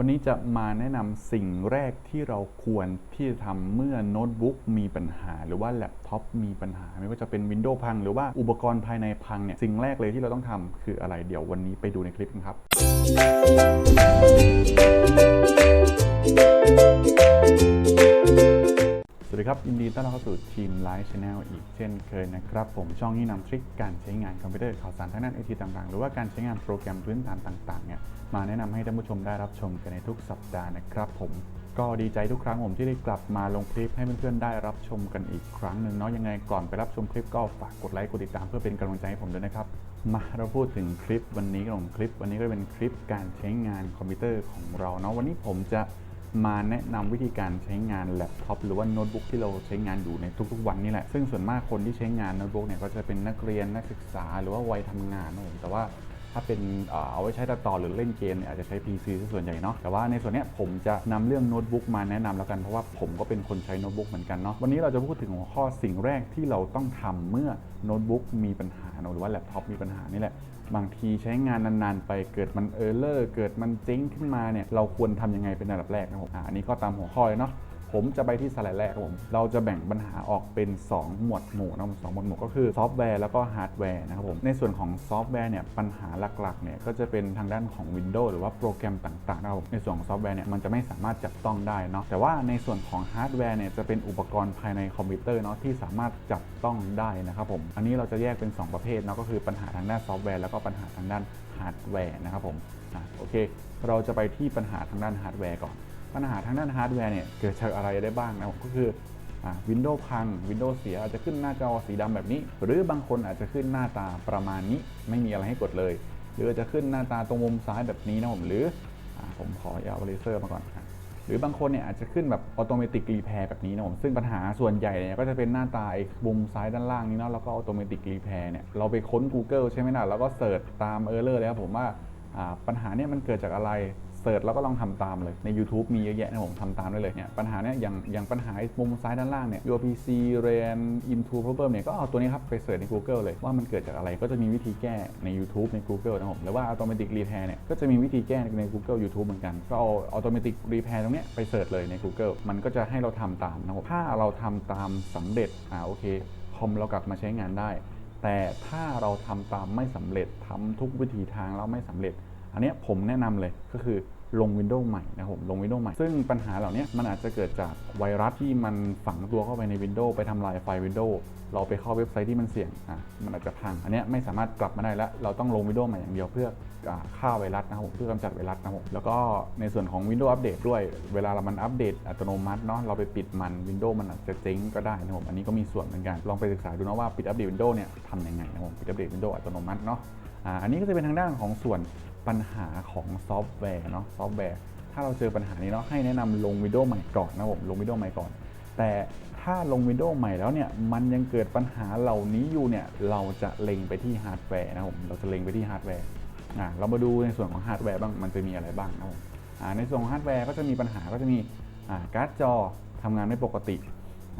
วันนี้จะมาแนะนำสิ่งแรกที่เราควรที่จะทำเมื่อโน้ตบุ๊กมีปัญหา หรือว่าแล็ปท็อปมีปัญหา ไม่ว่าจะเป็นวินโดว์พัง หรือว่าอุปกรณ์ภายในพังเนี่ย สิ่งแรกเลยที่เราต้องทำคืออะไร เดี๋ยววันนี้ไปดูในคลิปกันครับ สวัสดีครับยินดีต้อนรับเข้าสู่ทีมไลฟ์ช n แนลอีกเช่นเคยนะครับ ผมช่องที่นำทริคการใช้งานคอมพิวเตอร์ข่าวสารทางด้านไอทีต่างๆ หรือว่าการใช้งานโปรแกรมพื้นฐานต่างๆเนี่ยมาแนะนำให้ท่านผู้ชมได้รับชมกันในทุกสัปดาห์นะครับผมก็ดีใจทุกครั้งผมที่ได้กลับมาลงคลิปให้เพื่อนๆได้รับชมกันอีกครั้งหนึ่งเนาะยังไงก่อนไปรับชมคลิปก็ฝากกดไลค์กดติดตามเพื่อเป็นกำลังใจให้ผมด้วยนะครับมาเราพูดถึงคลิปวันนี้กันของคลิป วันนี้ก็เป็นคลิปการใช้งานคอมพิวเตอร์ของเราเนาะวันนี้ผมจะ มาแนะนำวิธีการใช้งานแล็ปท็อปหรือว่าโน้ตบุ๊กที่เราใช้งานอยู่ในทุกๆ วันนี่แหละ ซึ่งส่วนมากคนที่ใช้งานโน้ตบุ๊กเนี่ยก็จะเป็นนักเรียนนักศึกษาหรือว่าวัยทำงานนะผมแต่ว่าถ้าเป็นเอาไว้ใช้ตัดต่อหรือเล่นเกมเนี่ยอาจจะใช้ PC ซะส่วนใหญ่เนาะแต่ว่าในส่วนเนี้ยผมจะนำเรื่องโน้ตบุ๊กมาแนะนำแล้วกันเพราะว่าผมก็เป็นคนใช้โน้ตบุ๊กเหมือนกันเนาะวันนี้เราจะพูดถึงหัวข้อสิ่งแรกที่เราต้องทำเมื่อโน้ตบุ๊กมีปัญหาหรือว่าแล็ปท็อปมีปัญหานี่แหละ บางทีใช้งานนานๆ ไปเกิดมันเออร์เลอร์เกิดมันเจ๊งขึ้นมาเนี่ยเราควรทำยังไงเป็นอันดับแรกนะครับอ่าอันนี้ก็ตามหัวข้อเลยเนาะ ผมจะไปที่สไลด์แรกครับผม เราจะแบ่งปัญหาออกเป็น 2 หมวดหมู่นะครับสองหมวดหมู่ก็คือซอฟต์แวร์แล้วก็ฮาร์ดแวร์นะครับผม ในส่วนของซอฟต์แวร์เนี่ยปัญหาหลักๆเนี่ยก็จะเป็นทางด้านของ Windows หรือว่าโปรแกรมต่างๆนะครับผมในส่วนของซอฟต์แวร์เนี่ยมันจะไม่สามารถจับต้องได้เนาะ แต่ว่าในส่วนของฮาร์ดแวร์เนี่ยจะเป็นอุปกรณ์ภายในคอมพิวเตอร์เนาะที่สามารถจับต้องได้นะครับผม อันนี้เราจะแยกเป็น 2 ประเภทเนาะก็คือปัญหาทางด้านซอฟต์แวร์แล้วก็ปัญหาทางด้านฮาร์ดแวร์นะครับผมโอเค เราจะไปที่ปัญหาทางด้านฮาร์ดแวร์ก่อน ปัญหาทางด้านฮาร์ดแวร์เนี่ยเกิดจากอะไรได้บ้างนะผมก็คือวินโดว์พังวินโดว์เสียอาจจะขึ้นหน้าจอสีดำแบบนี้ หรือบางคนอาจจะขึ้นหน้าตาประมาณนี้ ไม่มีอะไรให้กดเลย หรืออาจจะขึ้นหน้าตาตรงมุมซ้ายแบบนี้นะผมหรืออผมขอเอาเลเซอร์มาก่อนครับหรือบางคนเนี่ยอาจจะขึ้นแบบอัตโนมัติรีแพร์แบบนี้นะผมซึ่งปัญหาส่วนใหญ่เนี่ยก็จะเป็นหน้าตาไอ้มุมซ้ายด้านล่างนี้เนาะแล้วก็อัตโนมัติรีแพร์เนี่ยเราไปค้น Google ใช่ไหมนะแล้วก็เสิร์ชตามเออร์เลอร์เลยครับผมว่าปัญหาเนี่ยมันเกิดจากอะไร เสิร์ชแล้วก็ลองทำตามเลยใน YouTube มีเยอะแยะนะผมทำตามได้เลยเนี่ยปัญหาเนี่ยอย่างอย่างปัญหามุมซ้ายด้านล่างเนี่ย UPC RAN into problem เนี่ยก็เอาตัวนี้ครับไปเสิร์ชใน Google เลยว่ามันเกิดจากอะไรก็จะมีวิธีแก้ใน YouTube ใน Google นะผมหรือว่า automatic repair เนี่ยก็จะมีวิธีแก้ใน Google YouTube เหมือนกัน ก็เอา automatic repair ตรงเนี้ยไปเสิร์ชเลยใน Google มันก็จะให้เราทำตามนะครับถ้าเราทำตามสำเร็จอ่าโอเคคอมเรากลับมาใช้งานได้ แต่ถ้าเราทำตามไม่สำเร็จทำทุกวิธีทางแล้วไม่สำเร็จ อันเนี้ยผมแนะนำเลยก็คือลง Windows ใหม่นะผมลง Windows ใหม่ ซึ่งปัญหาเหล่านี้มันอาจจะเกิดจากไวรัสที่มันฝังตัวเข้าไปใน Windows ไปทำลายไฟล์ Windows เราไปเข้าเว็บไซต์ที่มันเสี่ยงอะมันอาจจะพัง อันเนี้ยไม่สามารถกลับมาได้แล้ว เราต้องลง Windows ใหม่อย่างเดียวเพื่อฆ่าไวรัสนะครับผมเพื่อกำจัดไวรัสนะครับผมแล้วก็ในส่วนของ Windows อัปเดตด้วย เวลาเรามันอัปเดตอัตโนมัติเนาะเราไปปิดมัน Windows มันอาจจะเจ๊งก็ได้นะครับผมอันนี้ก็มีส่วนเหมือนกันลองไปศึกษาดูนะว่าปิดอัปเดต Windows เนี่ยทำยังไงนะครับผมปิดอัปเดต Windows อัตโนมัติเนาะอันนี้ก็จะเป็นทางด้านของส่วน ปัญหาของซอฟต์แวร์เนาะซอฟต์แวร์ถ้าเราเจอปัญหานี้เนาะให้แนะนำลง Windows ใหม่ก่อนนะผมลง Windows ใหม่ก่อน แต่ถ้าลง Windows ใหม่แล้วเนี่ยมันยังเกิดปัญหาเหล่านี้อยู่เนี่ยเราจะเล็งไปที่ฮาร์ดแวร์นะผมเราจะเล็งไปที่ฮาร์ดแวร์อ่าเรามาดูในส่วนของฮาร์ดแวร์บ้างมันจะมีอะไรบ้างนะผมอ่าในส่วนของฮาร์ดแวร์ก็จะมีปัญหาก็จะมีอ่าการ์ดจอทำงานไม่ปกติ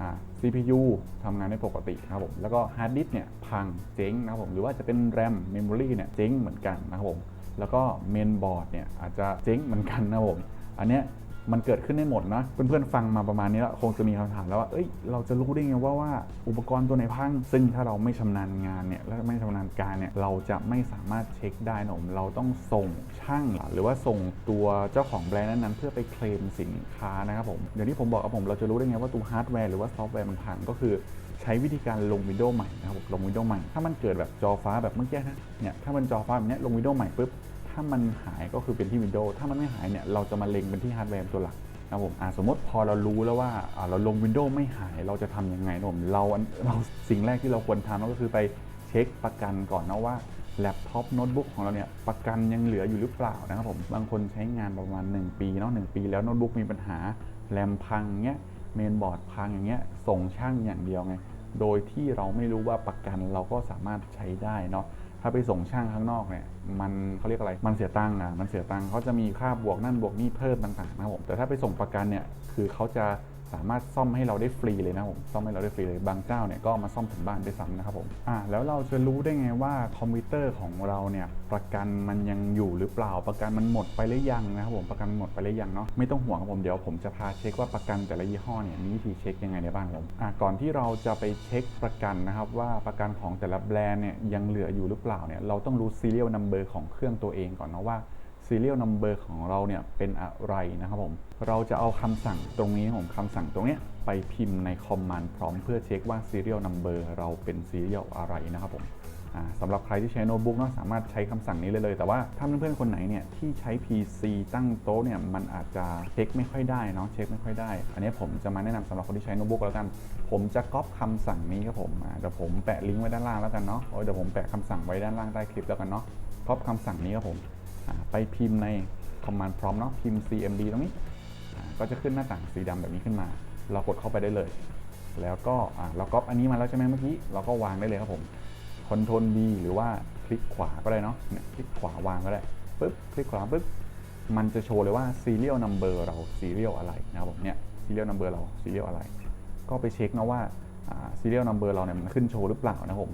อ่า CPU ทำงานไม่ปกตินะครับผม แล้วก็ฮาร์ดดิสก์เนี่ยพังเจ๊งนะครับผม หรือว่าจะเป็น RAM Memory เนี่ยเจ๊งเหมือนกันนะครับผม แล้วก็เมนบอร์ดเนี่ยอาจจะเจ๊งเหมือนกันนะผมอันเนี้ยมันเกิดขึ้นได้หมดนะเพื่อนๆฟังมาประมาณนี้แล้วคงจะมีคำถามแล้วว่าเอ้ยเราจะรู้ได้ไงว่าว่าอุปกรณ์ตัวไหนพัง ซึ่งถ้าเราไม่ชำนาญงานเนี่ยและไม่ชำนาญการเนี่ยเราจะไม่สามารถเช็คได้นะผมเราต้องส่งช่าง หรือว่าส่งตัวเจ้าของแบรนด์นั้นๆเพื่อไปเคลมสินค้านะครับผมอย่างที่ผมบอกกับผมเราจะรู้ได้ไงว่าตัวฮาร์ดแวร์หรือว่าซอฟต์แวร์มันพังก็คือใช้วิธีการลงวิดีโอใหม่นะครับลงวิดีโอใหม่ ถ้ามันเกิดแบบจอฟ้าแบบเมื่อกี้นะเนี่ยถ้ามันจอฟ้าแบบเนี้ลงวิดีโอใหม่ปุ๊บ ถ้ามันหายก็คือเป็นที่วินโดว์ถ้ามันไม่หายเนี่ยเราจะมาเล็งเป็นที่ฮาร์ดแวร์ตัวหลักนะครับผมอ่าสมมติพอเรารู้แล้วว่าอ่าเราลงวินโดว์ไม่หายเราจะทำยังไงนะผมเราเราสิ่งแรกที่เราควรทำก็คือไปเช็คประกันก่อนนะว่าแล็ปท็อปโน้ตบุ๊กของเราเนี่ยประกันยังเหลืออยู่หรือเปล่านะครับผมบางคนใช้งานประมาณ 1 ปีเนาะหปี แล้วโน้ตบุ๊กมีปัญหาแรมพังเงี้ยเมนบอร์ดพังอย่างเงี้ยส่งช่างอย่างเดียวไงโดยที่เราไม่รู้ว่าประกันเราก็สามารถใช้ได้เนาะ ถ้าไปส่งช่างข้างนอกเนี่ยมันเขาเรียกอะไรมันเสียตังค์อะมันเสียตังค์เขาจะมีค่าบวกนั่นบวกนี่เพิ่มต่างๆนะครับผมแต่ถ้าไปส่งประกันเนี่ยคือเขาจะ สามารถซ่อมให้เราได้ฟรีเลยนะผมซ่อมให้เราได้ฟรีเลยบางเจ้าเนี่ยก็มาซ่อมถึงบ้านด้วยซ้ำนะครับผมอ่าแล้วเราจะรู้ได้ไงว่าคอมพิวเตอร์ของเราเนี่ยประกันมันยังอยู่หรือเปล่าประกันมันหมดไปหรือยังนะครับผมประกันหมดไปหรือยังเนาะไม่ต้องห่วงครับผมเดี๋ยวผมจะพาเช็คว่าประกันแต่ละยี่ห้อเนี่ยมีวิธีเช็คยังไงได้บ้างผมอ่าก่อนที่เราจะไปเช็คประกันนะครับว่าประกันของแต่ละแบรนด์เนี่ยยังเหลืออยู่หรือเปล่าเนี่ยเราต้องรู้ serial number ของเครื่องตัวเองก่อนเนาะว่า serial number ของเราเนี่ยเป็นอะไรนะครับผม เราจะเอาคำสั่งตรงนี้ผมคำสั่งตรงนี้ไปพิมพ์ใน command พร้อมเพื่อเช็คว่า serial number เราเป็น serial อะไรนะครับผมสำหรับใครที่ใช้โน้ตบุ๊กเนาะสามารถใช้คำสั่งนี้เลยเลย แต่ว่าถ้าเพื่อนๆคนไหนเนี่ยที่ใช้ PC ตั้งโต๊ะเนี่ยมันอาจจะเช็คไม่ค่อยได้เนาะเช็คไม่ค่อยได้ อันนี้ผมจะมาแนะนำสำหรับคนที่ใช้โน้ตบุ๊กแล้วกัน ผมจะก๊อปคำสั่งนี้ครับผมเดี๋ยวผมแปะลิงก์ไว้ด้านล่างแล้วกันเนาะเดี๋ยวผมแปะคำสั่งไว้ด้านล่างใต้คลิปแล้วกันเนาะก๊อปคำสั่งนี้ครับผม ไปพิมพ์ใน command prompt เนาะพิมพ์ cmd ตรงนี้ ก็จะขึ้นหน้าต่างสีดำแบบนี้ขึ้นมา เรากดเข้าไปได้เลย แล้วก็เราก๊อปอันนี้มาแล้วใช่ไหมเมื่อกี้ เราก็วางได้เลยครับผม Ctrl D หรือว่าคลิกขวาก็ได้เนาะเนี่ยคลิกขวาวางก็ได้ปึ๊บคลิกขวาปึ๊บมันจะโชว์เลยว่า serial number เรา serial อะไรนะครับผมเนี่ย serial number เรา serial อะไร ก็ไปเช็คนะว่าอ่า serial number เราเนี่ยมันขึ้นโชว์หรือเปล่านะครับผม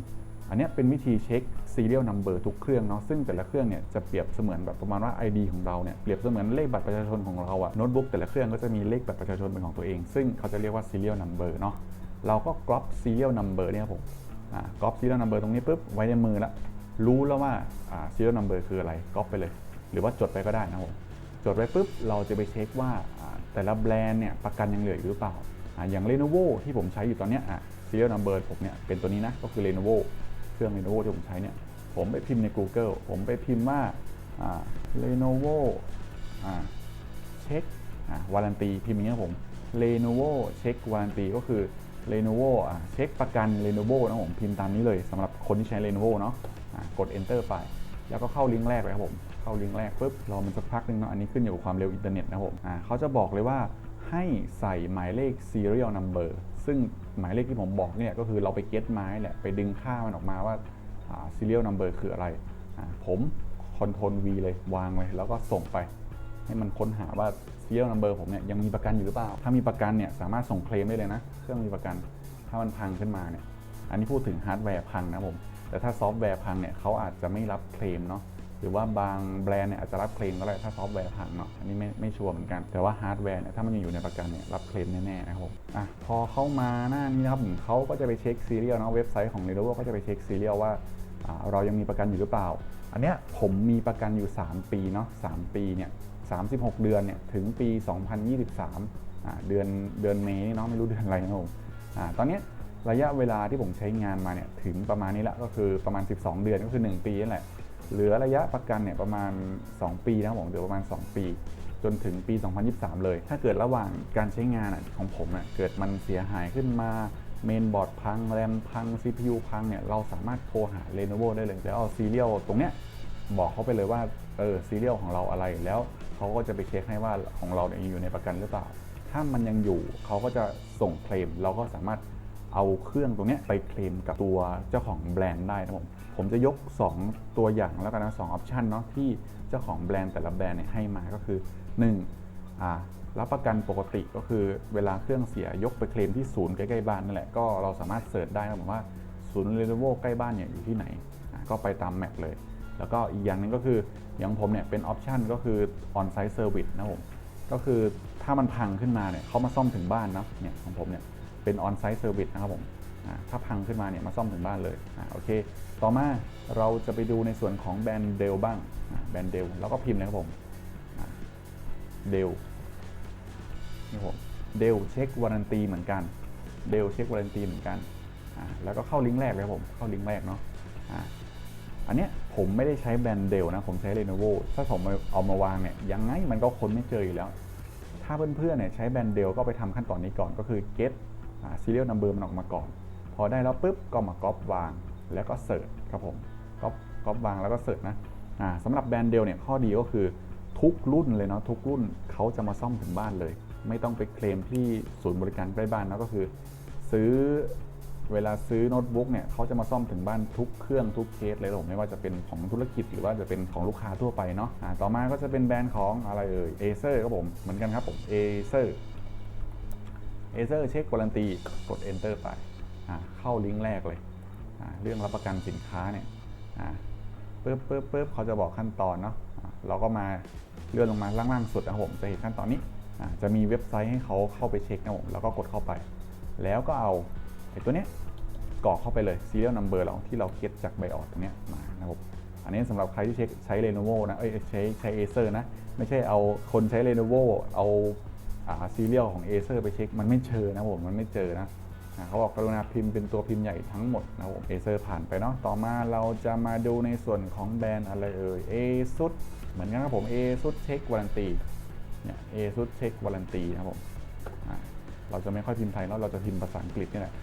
อันนี้เป็นวิธีเช็ค serial number ทุกเครื่องเนาะซึ่งแต่ละเครื่องเนี่ยจะเปรียบเสมือนแบบประมาณว่า ID ของเราเนี่ยเปรียบเสมือนเลขบัตรประชาชนของเราอะโน้ตบุ๊กแต่ละเครื่องก็จะมีเลขบัตรประชาชนเป็นของตัวเอง ซึ่งเขาจะเรียกว่า serial number เนาะเราก็ crop serial number เนี่ยครับผมอ่า crop serial number ตรงนี้ปุ๊บไว้ในมือละรู้แล้วว่า serial number คืออะไร crop ไปเลย หรือว่าจดไปก็ได้นะผมจดไว้ปุ๊บเราจะไปเช็คว่าแต่ละแบรนด์เนี่ยประกันยังเหลืออยู่หรือเปล่าอย่าง Lenovo ที่ผมใช้อยู่ตอนนี้ serial number ผมเนี่ยเป็นตัวนี้นะก็คือ Lenovo เครื่อง Lenovo ที่ผมใช้เนี่ย ผมไปพิมพ์ใน Google ผมไปพิมพ์ว่า Lenovo อ่าเช็คอ่าวารันตีพิมพ์อย่างนี้ครับผม Lenovo เช็ควารันตีก็คือ Lenovo อ่าเช็คประกัน Lenovo นะผมพิมพ์ตามนี้เลยสำหรับคนที่ใช้ Lenovo เนาะอ่ากด enter ไป แล้วก็เข้าลิงก์แรกเลยครับผม เข้าลิงก์แรกปุ๊บรอมันสักพักนึงเนาะอันนี้ขึ้นอยู่กับความเร็วอินเทอร์เน็ตนะครับผมอ่าเขาจะบอกเลยว่าให้ใส่หมายเลข serial number ซึ่ง หมายเลขที่ผมบอกเนี่ยก็คือเราไปเก็ตไม้แหละไปดึงค่ามันออกมาว่า serial number คืออะไรอ่าผม Ctrl V เลยวางไว้แล้วก็ส่งไป ให้มันค้นหาว่า serial number ผมเนี่ยยังมีประกันอยู่หรือเปล่า ถ้ามีประกันเนี่ยสามารถส่งเคลมได้เลยนะ เครื่องมีประกัน ถ้ามันพังขึ้นมาเนี่ย อันนี้พูดถึงฮาร์ดแวร์พังนะผม แต่ถ้าซอฟต์แวร์พังเนี่ยเขาอาจจะไม่รับเคลมเนาะ หรือว่าบางแบรนด์เนี่ยอาจจะรับเคลมก็ได้ถ้าซอฟต์แวร์พังเนาะอันนี้ไม่ไม่ชัวร์เหมือนกัน แต่ว่าฮาร์ดแวร์เนี่ยถ้ามันยังอยู่ในประกันเนี่ยรับเคลมแน่ๆนะครับอะพอเข้ามาหน้านี้นะครับผมเขาก็จะไปเช็คซีเรียลเนาะเว็บไซต์ของ Lenovo ก็จะไปเช็คซีเรียลว่าเรายังมีประกันอยู่หรือเปล่า อันเนี้ยผมมีประกันอยู่ 3 ปีเนาะ3ปีเนี่ย36 เดือนเนี่ยถึงปี 2023อ่าเดือนเดือนเมษเนาะไม่รู้เดือนอะไรนะครับผมอ่าตอนเนี้ยระยะเวลาที่ผมใช้งานมาเนี่ยถึงประมาณนี้ละก็คือประมาณ 12 เดือนก็คือ 1 ปีนั่นแหละ เหลือระยะประกันเนี่ยประมาณ 2 ปีนะครับผมเหลือประมาณ 2 ปี จนถึงปี 2023 เลย ถ้าเกิดระหว่างการใช้งานของผมเน่ยเกิดมันเสียหายขึ้นมาเมนบอร์ดพัง แรมพัง CPU พังเนี่ยเราสามารถโทรหา Lenovo ได้เลย แล้วเอาซีเรียลตรงเนี้ยบอกเขาไปเลยว่าเออซีเรียลของเราอะไรแล้วเขาก็จะไปเช็คให้ว่าของเราเนี่ยยังอยู่ในประกันหรือเปล่า ถ้ามันยังอยู่เขาก็จะส่งเคลม เราก็สามารถเอาเครื่องตรงเนี้ยไปเคลมกับตัวเจ้าของแบรนด์ได้นะผม ผมจะยก 2 ตัวอย่างแล้วกันนะสองออปชันเนาะที่เจ้าของแบรนด์แต่ละแบรนด์เนี่ยให้มาก็คือ 1. อ่ารับประกันปกติก็คือเวลาเครื่องเสียยกไปเคลมที่ศูนย์ใกล้ๆบ้านนั่นแหละก็เราสามารถเสิร์ชได้นะผมว่าศูนย์ Lenovo ใกล้บ้านเนี่ยอยู่ที่ไหน ก็ไปตามแมปเลย แล้วก็อีกอย่างนึงก็คืออย่างผมเนี่ยเป็นออปชันก็คือ on site service นะผมก็คือถ้ามันพังขึ้นมาเนี่ยเขามาซ่อมถึงบ้านนะเนี่ยของผมเนี่ยเป็น on site service นะครับผมถ้าพังขึ้นมาเนี่ยมาซ่อมถึงบ้านเลยอโอเค ต่อมาเราจะไปดูในส่วนของแบรนด์เดลบ้างแบรนด์เดลแล้วก็พิมพ์นะครับผมเดลนี่ผมเดลเช็ควารันตีเหมือนกันเดลเช็ควารันตีเหมือนกันแล้วก็เข้าลิงก์แรกเลยครับผมเข้าลิงก์แรกเนาะอันเนี้ยผมไม่ได้ใช้แบรนด์เดลนะผมใช้ Lenovo ถ้าผมเอามาวางเนี่ยยังไงมันก็ค้นไม่เจออยู่แล้ว ถ้าเพื่อนๆเนี่ยใช้แบรนด์เดลก็ไปทำขั้นตอนนี้ก่อนก็คือ get serial number มันออกมาก่อน พอได้แล้วปุ๊บก็มาก๊อปวาง แล้วก็เสิร์ชครับผมก๊อปก๊อปวางแล้วก็เสิร์ชนะอ่าสำหรับแบรนด์เดลเนี่ยข้อดีก็คือทุกรุ่นเลยเนาะทุกรุ่นเขาจะมาซ่อมถึงบ้านเลย ไม่ต้องไปเคลมที่ศูนย์บริการใกล้บ้านนะก็คือ ซื้อเวลาซื้อโน้ตบุ๊กเนี่ยเขาจะมาซ่อมถึงบ้านทุกเครื่องทุกเคสเลยผมไม่ว่าจะเป็นของธุรกิจหรือว่าจะเป็นของลูกค้าทั่วไปเนาะอ่าต่อมาก็จะเป็นแบรนด์ของอะไรเอ่ยเอเซอร์ครับผมเหมือนกันครับผมเอเซอร์เอเซอร์เช็คการันตีกด enter ไปเข้าลิงก์แรกเลย เรื่องรับประกันสินค้าเนี่ยปึ๊บปึ๊บปึ๊บเขาจะบอกขั้นตอนเนาะเราก็มาเลื่อนลงมาล่างๆสุดนะผมจะเห็นขั้นตอนนี้จะมีเว็บไซต์ให้เขาเข้าไปเช็คนะผมแล้วก็กดเข้าไป แล้วก็เอาไอ้ตัวเนี้ยกรอกเข้าไปเลย serial number เราที่เราเก็ตจากไบออดตรงเนี้ยมานะครับผมอันนี้สำหรับใครที่เช็คใช้ Lenovo นะ เอ้ยใช้ใช้ Acer นะ ไม่ใช่เอาคนใช้ Lenovo เอาอ่า serial ของ Acer ไปเช็ค มันไม่เจอนะผม มันไม่เจอนะ เขาบอกกรุณาพิมพ์เป็นตัวพิมพ์ใหญ่ทั้งหมดนะครับผม Acer ผ่านไปเนาะต่อมาเราจะมาดูในส่วนของแบรนด์อะไรเอ่ย ASUS เหมือนกันครับผม ASUS เช็ควารันตีเนี่ย ASUS เช็ควารันตีนะครับผมเราจะไม่ค่อยพิมพ์ไทยแล้วเราจะพิมพ์ภาษาอังกฤษนี่แหละ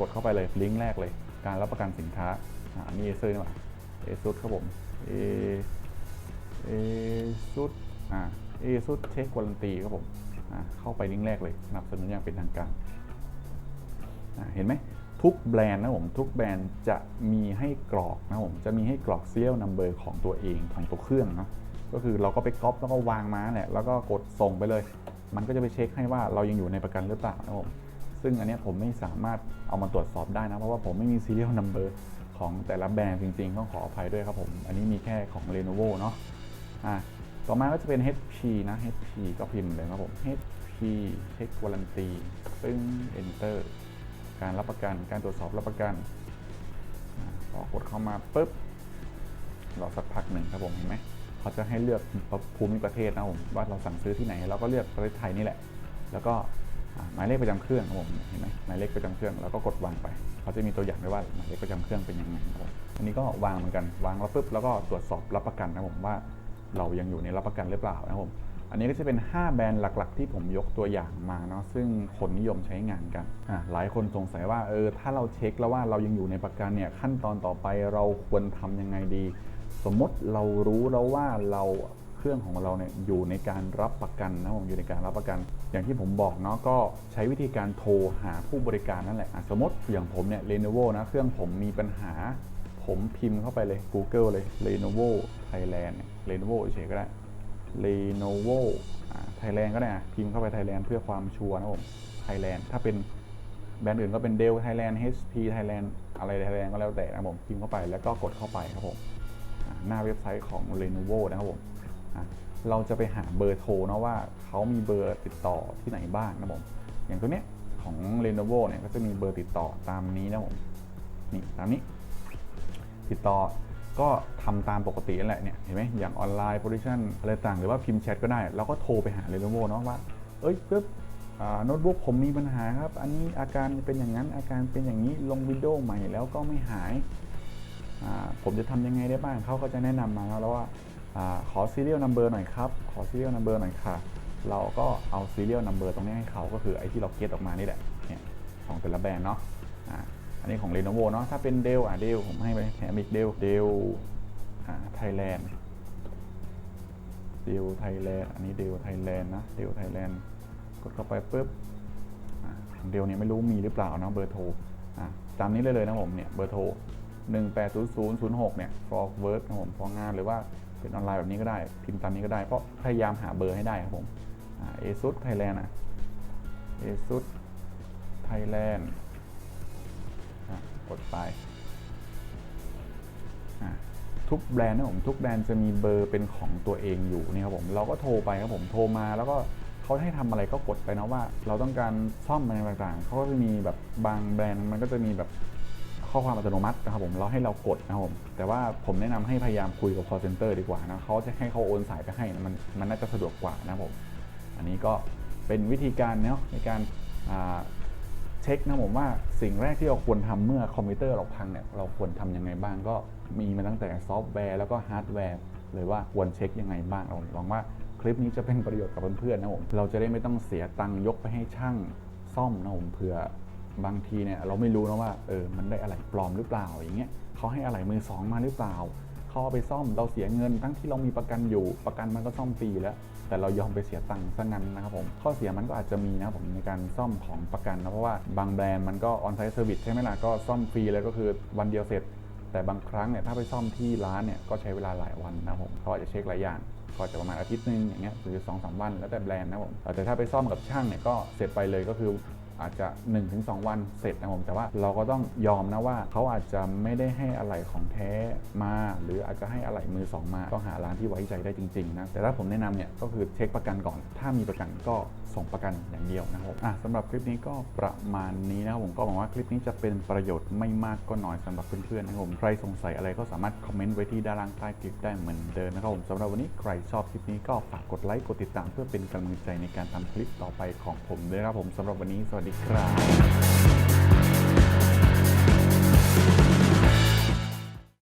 กดเข้าไปเลยลิงก์แรกเลย การรับประกันสินค้าอันนี้เอเซอร์นี่หว่าเอซุครับผมเอเอซุอ่าเอซุเช็คการันตีครับผมเข้าไปลิงก์แรกเลยสนับสนุนอย่างเป็นทางการ เห็นไหมทุกแบรนด์นะผมทุกแบรนด์จะมีให้กรอกนะผมจะมีให้กรอก serial number ของตัวเองของตัวเครื่องเนาะก็คือเราก็ไปก๊อปแล้วก็วางมาแหละแล้วก็กดส่งไปเลย มันก็จะไปเช็คให้ว่าเรายังอยู่ในประกันหรือเปล่านะผมซึ่งอันนี้ผมไม่สามารถเอามาตรวจสอบได้นะเพราะว่าผมไม่มี serial number ของแต่ละแบรนด์จริงๆต้องขออภัยด้วยครับผม อันนี้มีแค่ของ Lenovo เนาะอะต่อมาก็จะเป็น HP นะ HP ก็พิมพ์เลยครับผม HP เช็ค a า a ันตีซึ่ง enter การรับประกัน การตรวจสอบรับประกันพอกดเข้ามาปุ๊บรอสักพักหนึ่งครับผมเห็นไหมเขาจะให้เลือกภูมิประเทศนะผมว่าเราสั่งซื้อที่ไหนเราก็เลือกประเทศไทยนี่แหละ แล้วก็หมายเลขประจำเครื่องครับผมเห็นไหมหมายเลขประจำเครื่องแล้วก็กดวางไปเขาจะมีตัวอย่างด้วยว่าหมายเลขประจำเครื่องเป็นยังไงครับผมอันนี้ก็วางเหมือนกันวางแล้วปุ๊บแล้วก็ตรวจสอบรับประกันนะผมว่า เรายังอยู่ในรับประกันหรือเปล่านะครับผม อันนี้ก็จะเป็น 5 แบรนด์หลักๆ ที่ผมยกตัวอย่างมาเนาะซึ่งคนนิยมใช้งานกันอ่าหลายคนสงสัยว่าเออถ้าเราเช็คแล้วว่าเรายังอยู่ในประกันเนี่ยขั้นตอนต่อไปเราควรทำยังไงดี สมมติเรารู้แล้วว่าเราเครื่องของเราเนี่ยอยู่ในการรับประกันนะผมอยู่ในการรับประกัน อย่างที่ผมบอกเนาะก็ใช้วิธีการโทรหาผู้บริการนั่นแหละะสมมติอย่างผมเนี่ย Lenovo นะเครื่องผมมีปัญหา ผมพิมพ์เข้าไปเลย Google เลย Lenovo Thailand Lenovo เฉยก็ได้ Lenovo อ่า Thailand ก็ได้อะพิมพ์เข้าไป Thailand เพื่อความชัวร์นะผม Thailand ถ้าเป็นแบรนด์อื่นก็เป็น Dell Thailand HP Thailand อะไร Thailand ก็แล้วแต่นะผมพิมพ์เข้าไปแล้วก็กดเข้าไปครับผมหน้าเว็บไซต์ของ Lenovo นะครับผมเราจะไปหาเบอร์โทรนะว่าเขามีเบอร์ติดต่อที่ไหนบ้างนะผมอย่างตัวเนี้ยของ Lenovo เนี่ยก็จะมีเบอร์ติดต่อตามนี้นะผมนี่ตามนี้ ติดต่อ ก็ทำตามปกตินั่นแหละเนี่ยเห็นไหมอย่างออนไลน์โปรดิชั่นอะไรต่างหรือว่าพิมพ์แชทก็ได้ เราก็โทรไปหา Lenovo เนาะว่าเอ้ยปึ๊บโน้ตบุ๊กผมมีปัญหาครับ อันนี้อาการเป็นอย่างนั้นอาการเป็นอย่างนี้ลงวิดีโอใหม่แล้วก็ไม่หายผมจะทำยังไงได้บ้างเขาก็จะแนะนำมาแล้วว่าอาขอ serial number หน่อยครับ ขอ serial number หน่อยค่ะ เราก็เอา serial number ตรงนี้ให้เขาก็คือไอ้ที่เราเก็ตออกมานี่แหละเนี่ยของแต่ละแบรนด์เนาะ อันนี้ของ Lenovo เนาะถ้าเป็น Dell อะ Dell ผมให้ไปแถมอีก Dell Dell อ่า Thailand Dell Thailand อันนี้ Dell Thailand นะ Dell Thailand กดเข้าไปปุ๊บอ่าของ Dell เนี่ยไม่รู้มีหรือเปล่าเนาะเบอร์โทรอ่าตามนี้เลยเลยนะผมเนี่ยเบอร์โทร180006เนี่ย for work นะผม for งานหรือว่าเป็นออนไลน์แบบนี้ก็ได้พิมพ์ตามนี้ก็ได้ เพราะพยายามหาเบอร์ให้ได้ครับผมเอ่า ASUS Thailand อะ ASUS Thailand อะ กดไปทุกแบรนด์นะผมทุกแบรนด์จะมีเบอร์เป็นของตัวเองอยู่นี่ครับผมเราก็โทรไปครับผมโทรมาแล้วก็เขาให้ทำอะไรก็กดไปนะว่า เราต้องการซ่อมอะไรต่างๆเขาก็จะมีแบบบางแบรนด์มันก็จะมีแบบข้อความอัตโนมัตินะครับผมเราให้เรากดนะครับผมแต่ว่าผมแนะนำให้พยายามคุยกับ call center ดีกว่านะเขาจะให้เขาโอนสายไปให้มันมันน่าจะสะดวกกว่านะครับผม อันนี้ก็เป็นวิธีการเนาะในการ เช็คนะผมว่าสิ่งแรกที่เราควรทำเมื่อคอมพิวเตอร์เราพังเนี่ยเราควรทำยังไงบ้างก็มีมาตั้งแต่ซอฟต์แวร์แล้วก็ฮาร์ดแวร์เลยว่าควรเช็คยังไงบ้างเราหวังว่าคลิปนี้จะเป็นประโยชน์กับเพื่อนๆนะผมเราจะได้ไม่ต้องเสียตังค์ยกไปให้ช่างซ่อมนะผมเผื่อบางทีเนี่ยเราไม่รู้นะว่าเออมันได้อะไรปลอมหรือเปล่าอย่างเงี้ยเขาให้อะไรมือสองมาหรือเปล่า เขาเอาไปซ่อมเราเสียเงิน ทั้งที่เรามีประกันอยู่ประกันมันก็ซ่อมฟรีแล้ว แต่เรายอมไปเสียตังค์ซะงั้นนะครับผมข้อเสียมันก็อาจจะมีนะครับผมในการซ่อมของประกันนะเพราะว่าบางแบรนด์มันก็ออนไซต์เซอร์วิสใช่ไหมล่ะก็ซ่อมฟรีเลยก็คือวันเดียวเสร็จ แต่บางครั้งเนี่ยถ้าไปซ่อมที่ร้านเนี่ยก็ใช้เวลาหลายวันนะครับผมเขาอาจจะเช็คหลายอย่างก็อาจจะประมาณอาทิตย์นึงอย่างเงี้ยหรือสองสามวันแล้วแต่แบรนด์นะผมแต่ถ้าไปซ่อมกับช่างเนี่ยก็เสร็จไปเลยก็คือ อาจจะ 1-2 วันเสร็จนะครับผมแต่ว่าเราก็ต้องยอมนะว่าเขาอาจจะไม่ได้ให้อะไหล่ของแท้มา หรืออาจจะให้อะไหล่มือสองมาต้องหาร้านที่ไว้ใจได้จริงๆนะแต่ถ้าผมแนะนำเนี่ยก็คือเช็คประกันก่อน ถ้ามีประกันก็ส่งประกันอย่างเดียวนะครับอะสำหรับคลิปนี้ก็ประมาณนี้นะครับผมก็หวังว่าคลิปนี้จะเป็นประโยชน์ไม่มากก็น้อยสำหรับเพื่อนๆนะครับผมใครสงสัยอะไรก็สามารถคอมเมนต์ไว้ที่ด้านล่างใต้คลิปได้เหมือนเดิมนะครับผมสำหรับวันนี้ใครชอบคลิปนี้ก็ฝากกดไลค์กดติดตามเพื่อเป็นกำลังใจในการทำคลิปต่อไปของผมด้วยครับผมสำหรับวันนี้สวัสดีครับ